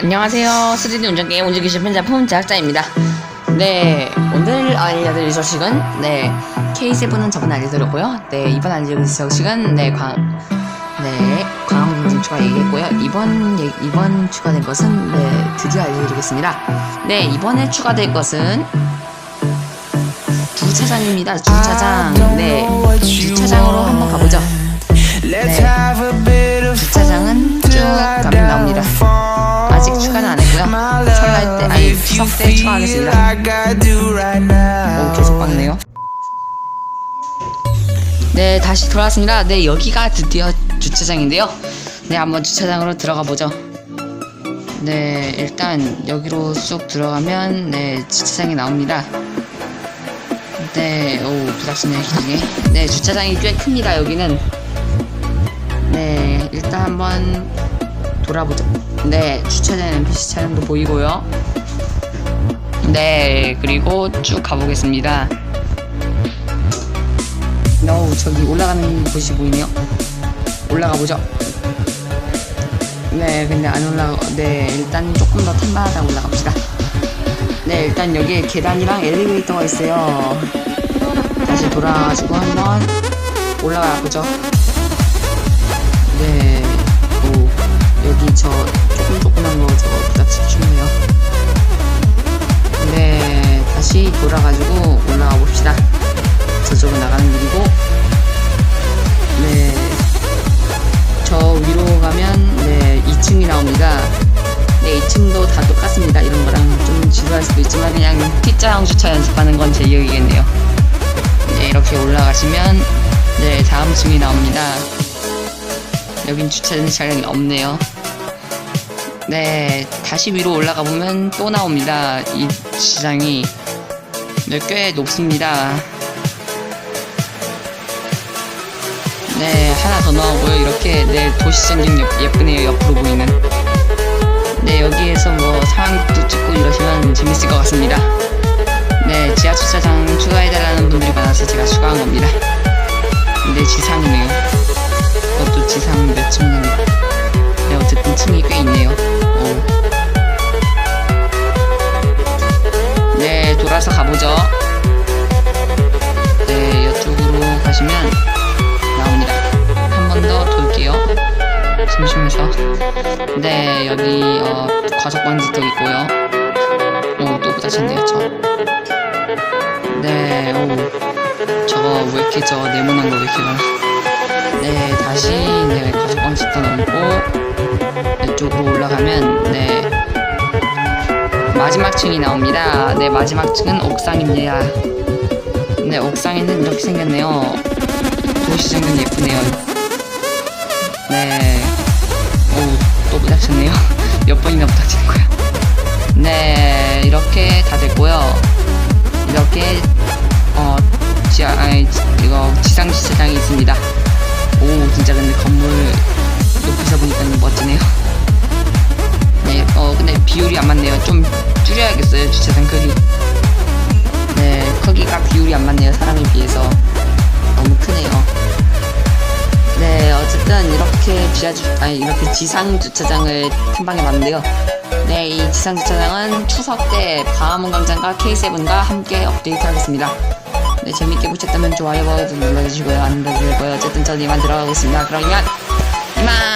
안녕하세요. 3D 운전게임 운전기실 편자품 제작자입니다. 네, 오늘 알려드릴 소식은, 네, K7은 저번에 알려드렸고요. 네, 이번 알려드릴 소식은, 네, 광, 네, 광항공진 추가 얘기했고요. 이번, 예- 이번 추가된 것은, 네, 드디어 알려드리겠습니다. 네, 이번에 추가될 것은, 주차장입니다. 주차장. 네, 주차장으로 한번 가보죠. 네. 주차장은 쭉 가면 나옵니다. 추가는 안 했고요. 설날 때, 아니, 추석 때 추가하겠습니다. 오, 계속 박네요. 네, 다시 돌아왔습니다. 네, 여기가 드디어 주차장인데요. 네, 한번 주차장으로 들어가 보죠. 네, 일단 여기로 쑥 들어가면 네, 주차장이 나옵니다. 네, 오, 부닥치네요, 기둥에. 네, 주차장이 꽤 큽니다, 여기는. 네, 일단 한번 돌아보죠. 네, 주차장 NPC 차량도 보이고요. 네, 그리고 쭉 가보겠습니다. 노, 저기 올라가는 곳이 보이네요. 올라가 보죠. 네, 근데 안 올라가, 네, 일단 조금 더 탐방하다 올라갑시다. 네, 일단 여기에 계단이랑 엘리베이터가 있어요. 다시 돌아가지고 한번 올라가 보죠. 네, 오, 여기 저 부닥치기 쉽네요. 네, 다시 돌아가지고 올라가 봅시다. 저쪽은 나가는 길이고, 네, 저 위로 가면 네 2층이 나옵니다. 네, 2층도 다 똑같습니다. 이런 거랑 좀 지루할 수도 있지만 그냥 T자 형 주차 연습하는 건 제 이야기겠네요. 네, 이렇게 올라가시면 네 다음 층이 나옵니다. 여긴 주차된 차량이 없네요. 네, 다시 위로 올라가 보면 또 나옵니다. 이 시장이 네, 꽤 높습니다. 네, 하나 더 나오고요. 이렇게 네 도시 전경 예- 예쁘네요. 옆으로 보이는. 네, 여기에서 뭐 상황도 찍고 이러시면 재밌을 것 같습니다. 네, 지하 주차장 추가해달라는 분들이 많아서 제가 추가한 겁니다. 근데 지상이네요. 그것도 지상 몇 층인가. 네, 어쨌든 층이 꽤 있네요. 네, 여기, 어, 과속 방지턱 있고요. 오, 또 부딪혔네요, 저. 네, 오. 저거 왜 이렇게 저 네모난 거 왜 이렇게 많아. 네, 다시 네, 가족방식도 넘고 이쪽으로 올라가면 네 마지막 층이 나옵니다. 네, 마지막 층은 옥상입니다. 네, 옥상에는 이렇게 생겼네요. 도시 정면 예쁘네요. 네. 몇 번이나 부닥치는 거야. 네, 이렇게 다 됐고요. 이렇게 어 지하 아니 이거 지상 주차장이 있습니다. 오 진짜 근데 건물 높이서 보니까 멋지네요. 네, 어 근데 비율이 안 맞네요. 좀 줄여야겠어요 주차장 크기. 네, 크기가 비율이 안 맞네요 사람에 비해서 너무 크네요. 네, 어쨌든 이렇게 지하 주 아니 이렇게 지상 주차장을 탐방해 봤는데요. 네, 이 지상 주차장은 추석 때 광화문 광장과 K7과 함께 업데이트하겠습니다. 네, 재밌게 보셨다면 좋아요 버튼 눌러주시고요. 안 눌러주시고요. 어쨌든 저는 이만 들어가겠습니다. 그러면 이만.